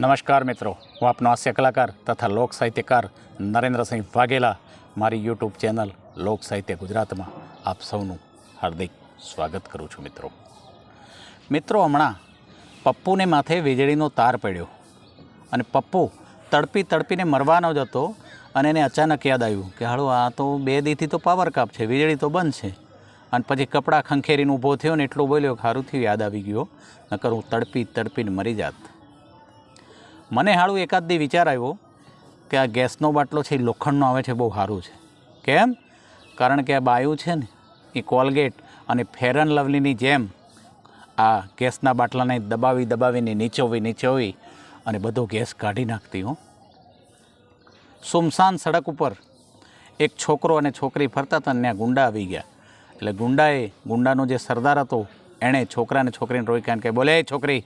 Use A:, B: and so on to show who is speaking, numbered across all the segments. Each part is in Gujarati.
A: નમસ્કાર મિત્રો, હું આપનો હાસ્ય કલાકાર તથા લોક સાહિત્યકાર નરેન્દ્રસિંહ વાઘેલા, મારી યુટ્યુબ ચેનલ લોક સાહિત્ય ગુજરાતમાં આપ સૌનું હાર્દિક સ્વાગત કરું છું મિત્રો. મિત્રો, હમણાં પપ્પુને માથે વીજળીનો તાર પડ્યો અને પપ્પુ તડપી તડપીને મરવાનો જ હતો અને એને અચાનક યાદ આવ્યું કે, હાળો, આ તો બે દીથી તો પાવર કાપ છે, વીજળી તો બંધ છે. અને પછી કપડાં ખંખેરીને ઊભો થયો ને એટલું બોલ્યો કે સારું થયું, યાદ આવી ગયો. નકર હું તડપી તડપીને મરી જાત. મને હાળું એકાદ દી વિચાર આવ્યો કે આ ગેસનો બાટલો છે, એ લોખંડનો આવે છે બહુ સારું છે. કેમ? કારણ કે આ બાયું છે ને, એ કોલગેટ અને ફેરન લવલીની જેમ આ ગેસના બાટલાને દબાવી દબાવીને નીચોવી નીચોવી અને બધો ગેસ કાઢી નાખતી હો. સુમસાન સડક ઉપર એક છોકરો અને છોકરી ફરતા હતા અને ત્યાં ગુંડા આવી ગયા. એટલે ગુંડાએ, ગુંડાનો જે સરદાર હતો, એણે છોકરાને છોકરીને રોઈ કારણ કે બોલે, "એ છોકરી,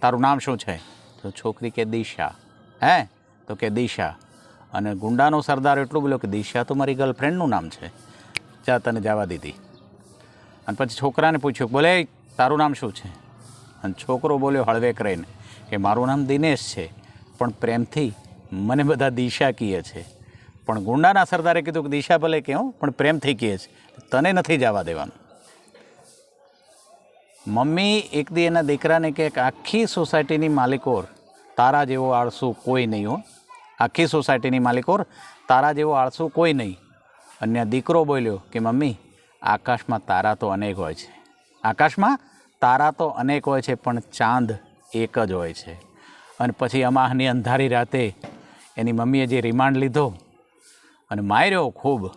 A: તારું નામ શું છે? તો છોકરી કે દિશા? હે? તો કે દિશા. અને ગુંડાનો સરદાર એટલું બોલ્યો કે દિશા તો મારી ગર્લફ્રેન્ડનું નામ છે. જા તને જવા દીધી. અને પછી છોકરાને પૂછ્યું, બોલે, તારું નામ શું છે? અને છોકરો બોલ્યો, હળવેક રહીને, કે મારું નામ દિનેશ છે, પણ પ્રેમથી મને બધા દિશા કીએ છે. પણ ગુંડાના સરદારે કીધું કે દિશા ભલે કહો પણ પ્રેમથી કહે છે. તને નથી જવા દેવાનું. મમ્મી, એક દી એના દીકરાને કે, આખી સોસાયટીની માલિકોર તારા જેવો આળસુ કોઈ નહીં હો. આખી સોસાયટીની માલિકોર તારા જેવો આળસુ કોઈ નહીં. અને દીકરો બોલ્યો કે, મમ્મી, આકાશમાં તારા તો અનેક હોય છે. આકાશમાં તારા તો અનેક હોય છે, પણ ચાંદ એક જ હોય છે. અને પછી અમાહની અંધારી રાતે એની મમ્મીએ જે રિમાન્ડ લીધો અને માર્યો ખૂબ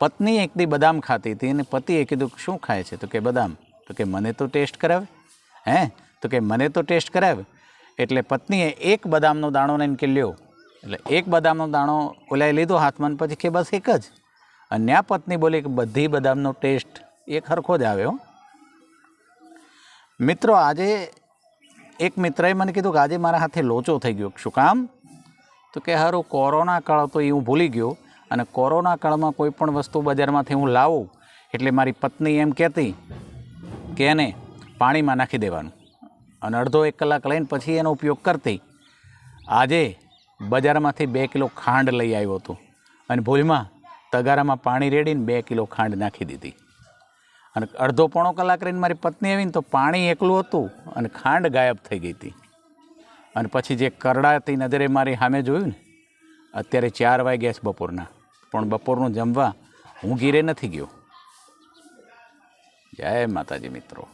A: પત્ની એકદી બદામ ખાતી હતી અને પતિએ કીધું, શું ખાય છે? તો કે, બદામ. તો કે, મને તો ટેસ્ટ કરાવે. હે? તો કે, મને તો ટેસ્ટ કરાવે. એટલે પત્નીએ એક બદામનો દાણો લઈને કે, લ્યો. એટલે એક બદામનો દાણો ઓલાઈ લીધો હાથમાં પછી કે, બસ એક જ. અને આ પત્ની બોલી કે, બધી બદામનો ટેસ્ટ એક હરખો જ આવ્યો મિત્રો, આજે એક મિત્રએ મને કીધું કે, આજે મારા હાથે લોચો થઈ ગયો. શું કામ? તો કે, હારું, કોરોના કાળ હતો એ હું ભૂલી ગયો. અને કોરોના કાળમાં કોઈ પણ વસ્તુ બજારમાંથી હું લાવું એટલે મારી પત્ની એમ કહેતી કે એને પાણીમાં નાખી દેવાનું. અને અડધો એક કલાક લઈને પછી એનો ઉપયોગ કરતી. આજે બજારમાંથી બે કિલો ખાંડ લઈ આવ્યો હતો. અને ભૂલમાં તગારામાં પાણી રેડીને બે કિલો ખાંડ નાખી દીધી. અને અડધો પોણો કલાક રહીને મારી પત્ની આવીને તો પાણી એકલું હતું અને ખાંડ ગાયબ થઈ ગઈ હતી. અને પછી જે કરડાતી નજરે મારી સામે જોયું ને, અત્યારે ચાર વાગ્યા છે બપોરના. પણ બપોરનું જમવા હું ગીરે નથી ગયો. જય માતાજી મિત્રો.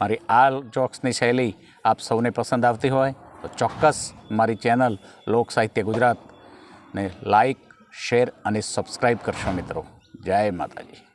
A: મારી આ જોક્સની શૈલી આપ સૌને પસંદ આવતી હોય તો ચોક્કસ મારી ચેનલ લોક સાહિત્ય ગુજરાતને લાઈક, શેર અને સબસ્ક્રાઈબ કરશો મિત્રો. જય માતાજી.